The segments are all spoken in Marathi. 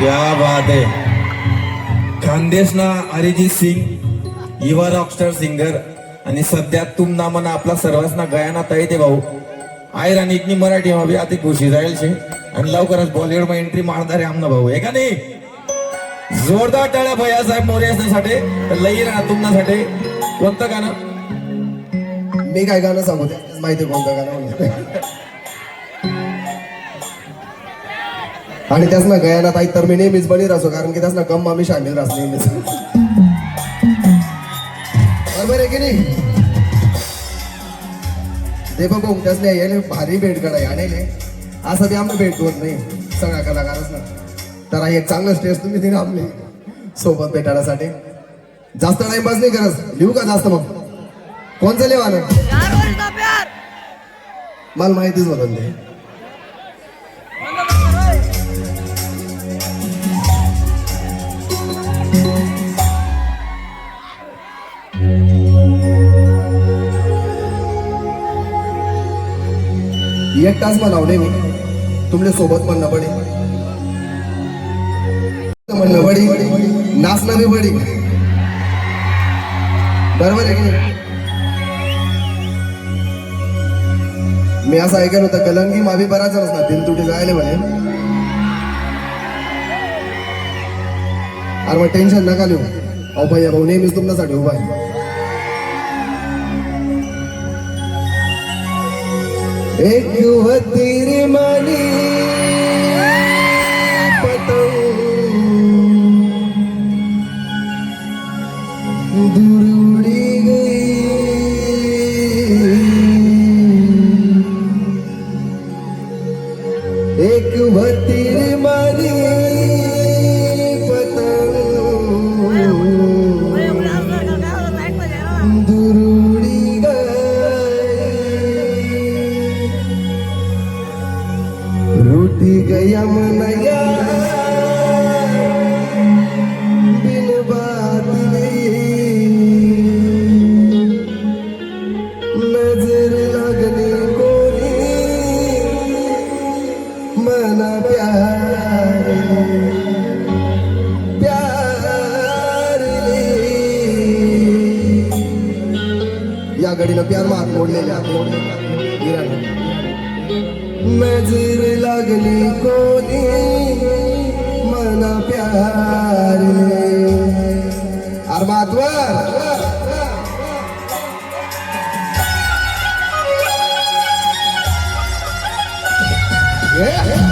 क्या बात आहे खानदेशना अरिजित सिंग युवा रॉकस्टार सिंगर आणि सध्या तुम नामना आपला सर्वांना तय ते भाऊ. आयर आणि इतनी मराठी मा अति आता खुशी जाईल शे. आणि लवकरच बॉलिवूड मा एंट्री मारणारे आमना भाऊ आहे का नाही? जोरदार टाळ्या भैया साहेब मोर्यासाठी तर लई राहा तुमच्यासाठी. कोणतं गाणं? मी काय गाणं सांगू माहिती कोणतं गाणं? आणि त्याच ना गयानात आई तर मी नेहमीच बळीर असो कारण की त्याच ना गम आम्ही शामिल राहतो नेहमीच. बरोबर आहे की नाही? ते बघू त्याच नाही यायले भारी भेट कडाय आणले असं ते आम्ही भेट होत नाही सगळ्या कलाकारच ना तर एक चांगलं स्टेज तुम्ही दिलं आपली सोबत भेटायसाठी जास्त टाइमपास नाही करत. लिहू का जास्त मग? कोणचं लिहा मला माहितीच होतं ते. एक तास म्हणावले मी हो. तुमच्यासोबत म्हणणं पडी म्हणणं पडी नाचणं बी बडी. बरोबर आहे की मी असं ऐकलं होतं कलंगी मावी बराच असणार दिल तुटी जायला म्हणे. अरे मग टेन्शन नका लिहू. अहो भैया भाऊ नेहमीच तुमच्यासाठी उभा आहे. एक होती रे मानी या गडीनं प्यार मार मोडलेल्या गिरानं. नजर लागली कोणी मना प्यार अरे मातवर चार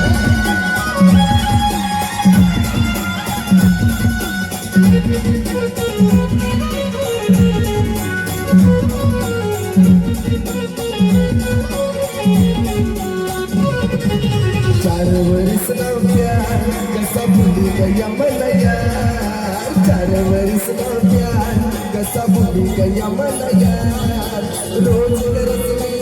वर्ष ना प्यार कसा भुली गया मला यार चार वर्ष ना प्यार कसा भुली गया मला यार रोज गरज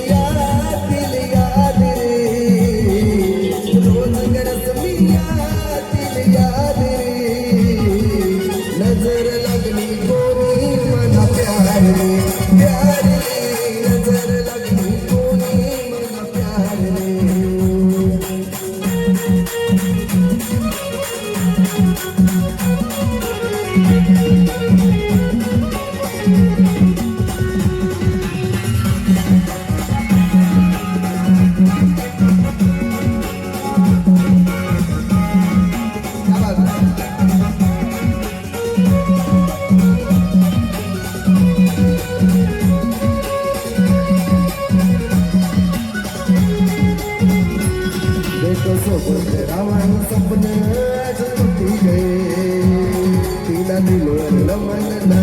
तीना दिलों लमन ना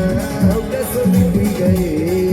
कसम टूटी गए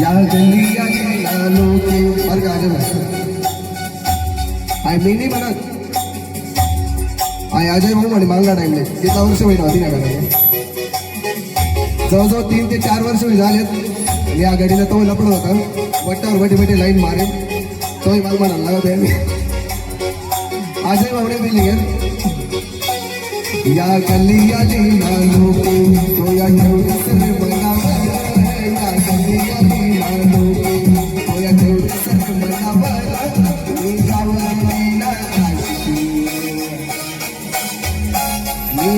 या गलिया के लालों के और गाने म्हणा आय मी नाही म्हणत. आय अजय भाऊ म्हणे मला टाइमले तिथला वर्ष होईल होती नाही मॅडम जवळजवळ तीन ते चार वर्ष होईल झालेत. आणि या गाडीला तो लपड होता. बट्टावर बटे बटे लाईन मारे तोही मला म्हणाला लागत आहे. अजय भाऊने दिली या गलिया के लालों के तो या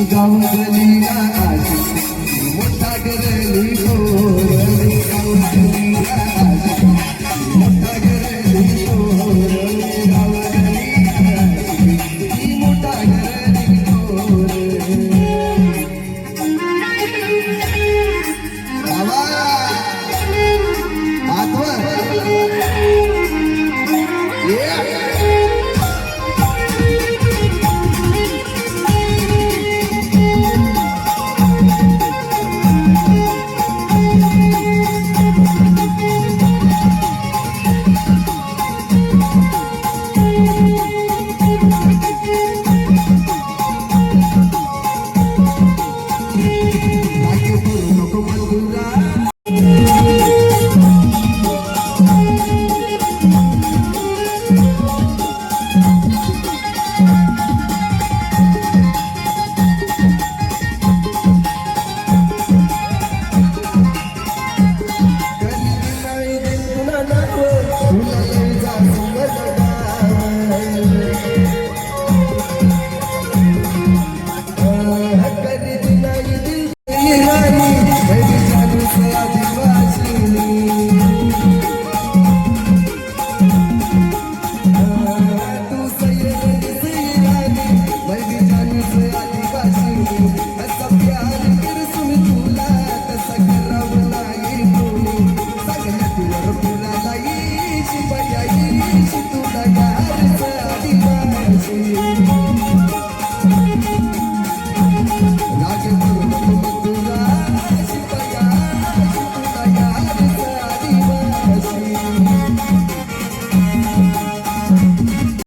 告诉你的爱情